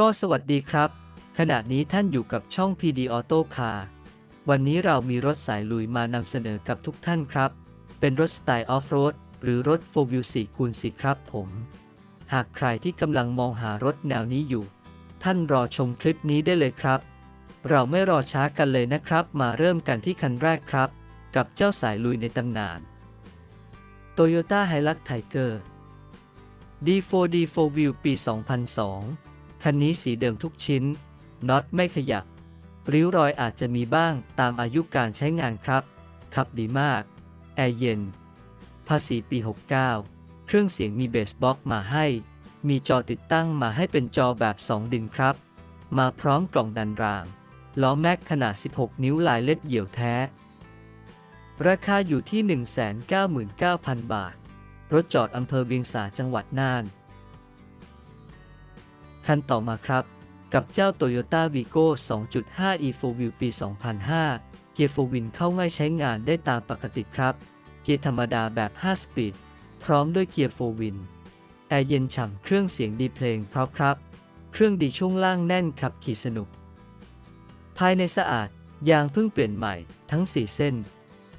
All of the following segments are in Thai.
ก็สวัสดีครับ ขณะนี้ท่านอยู่กับช่อง PD Auto Car วันนี้เรามีรถสายลุยมานำเสนอกับทุกท่านครับ เป็นรถสไตล์ออฟโรดหรือรถ 4 w 4คูณ4ครับผม หากใครที่กำลังมองหารถแนวนี้อยู่ ท่านรอชมคลิปนี้ได้เลยครับ เราไม่รอช้ากันเลยนะครับ มาเริ่มกันที่คันแรกครับ กับเจ้าสายลุยในตำนาน Toyota Hilux Tiger D4 D4 View ปี 2002 คันนี้สีเดิมทุกชิ้นน็อตไม่ขยับ ริ้วรอยอาจจะมีบ้างตามอายุการใช้งานครับ ขับดีมาก แอร์เย็น ภาษีปี 69 เครื่องเสียงมีเบสบ็อกมาให้ มีจอติดตั้งมาให้เป็นจอแบบ 2 ดินครับ มาพร้อมกล่องดันราง ล้อแม็กขนาด 16 นิ้วลายเล็บเหี่ยวแท้ ราคาอยู่ที่ 199,000 บาท รถจอดอำเภอเวียงสาจังหวัดน่าน คันต่อมาครับ กับเจ้า Toyota Vigo 2.5 e4 View ปี 2005 เกียร์โฟวินเข้าง่ายใช้งานได้ตามปกติครับ เกียร์ธรรมดาแบบ 5 สปีด พร้อมด้วยเกียร์โฟวินแอร์เย็นฉ่ำเครื่องเสียงดีเพลงเพราะครับ เครื่องดีช่วงล่างแน่นขับขี่สนุก ภายในสะอาด ยางเพิ่งเปลี่ยนใหม่ทั้ง 4 เส้น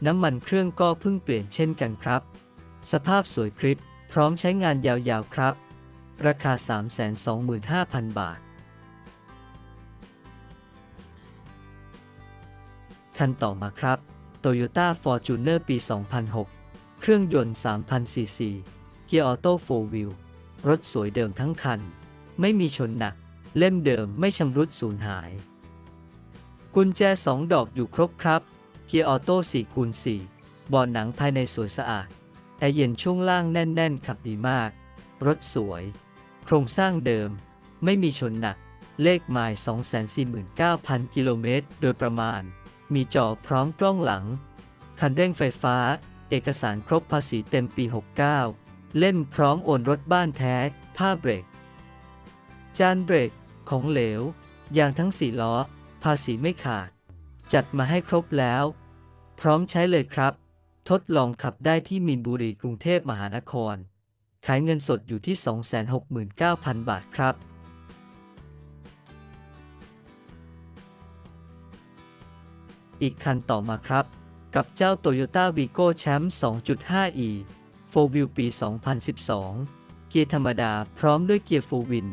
น้ำมันเครื่องก็เพิ่งเปลี่ยนเช่นกันครับ สภาพสวยคลิป พร้อมใช้งานยาวๆครับ ราคา 325,000 บาท คันต่อมาครับ Toyota Fortuner ปี 2006 เครื่องยนต์ 3,000ซีซีเกียร์ออโต้4 Wheel รถสวยเดิมทั้งคัน ไม่มีชนหนัก เล่มเดิมไม่ชำรุดสูญหาย กุญแจ 2 ดอกอยู่ครบครับ เกียร์ออโต้4คูณ4บอดหนังภายในสวยสะอาดแอร์เย็นช่วงล่างแน่น ๆ ขับดีมาก รถสวย โครงสร้างเดิม ไม่มีชนหนัก เลขไมล์249,000 กิโลเมตร โดยประมาณ มีจอพร้อมกล้องหลัง คันเร่งไฟฟ้า เอกสารครบภาษีเต็มปี 69 เล่มพร้อมโอนรถบ้านแท้ ผ้าเบรก จานเบรก ของเหลว ยางทั้ง4ล้อ ภาษีไม่ขาด จัดมาให้ครบแล้ว พร้อมใช้เลยครับ ทดลองขับได้ที่มีนบุรีกรุงเทพมหานคร ขายเงินสดอยู่ที่ 269,000 บาทครับ อีกคันต่อมาครับ กับเจ้า Toyota Vigo Champ 2.5e 4 Wheel ปี 2012 เกียร์ธรรมดาพร้อมด้วยเกียร์4 Win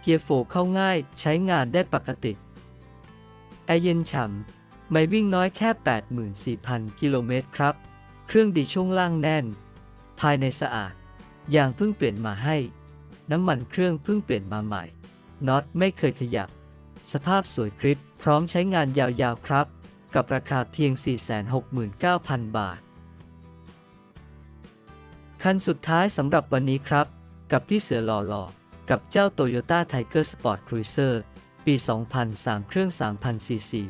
เกียร์ 4 เข้าง่ายใช้งานได้ปกติ แอร์เย็นฉ่ำไม่วิ่งน้อยแค่ 84,000 กิโลเมตรครับ เครื่องดีช่วงล่างแน่น ภายในสะอาด ยางเพิ่งเปลี่ยนมาให้ น้ำมันเครื่องเพิ่งเปลี่ยนมาใหม่น็อตไม่เคยขยับ สภาพสวยคลิปพร้อมใช้งานยาวๆครับ กับราคาเพียง 469,000 บาท คันสุดท้ายสำหรับวันนี้ครับ กับพี่เสือหล่อๆ กับเจ้า Toyota Tiger Sport Cruiser ปี 2003 เครื่อง 3,000 ซีซี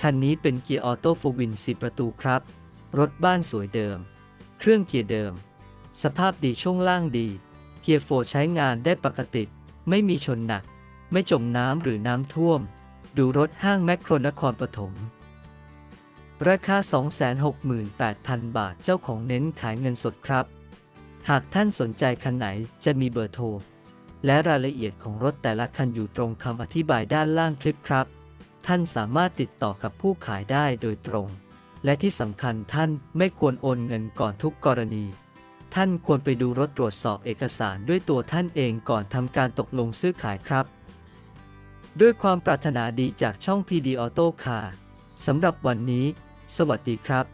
คันนี้เป็นเกียร์ออโต้โฟวิน 4 ประตูครับ รถบ้านสวยเดิม เครื่องเกียร์เดิม สภาพดีช่วงล่างดี เกียร์โฟใช้งานได้ปกติ ไม่มีชนหนัก ไม่จมน้ำหรือน้ำท่วม ดูรถห้างแมคโครนครปฐม ราคา 268,000 บาทเจ้าของเน้นขายเงินสดครับ หากท่านสนใจคันไหนจะมีเบอร์โทร และรายละเอียดของรถแต่ละคันอยู่ตรงคำอธิบายด้านล่างคลิปครับ ท่านสามารถติดต่อกับผู้ขายได้โดยตรง และที่สำคัญท่านไม่ควรโอนเงินก่อนทุกกรณี ท่านควรไปดูรถตรวจสอบเอกสารด้วยตัวท่านเองก่อนทำการตกลงซื้อขายครับ ด้วยความปรารถนาดีจากช่อง PD Auto Car สำหรับวันนี้ สวัสดีครับ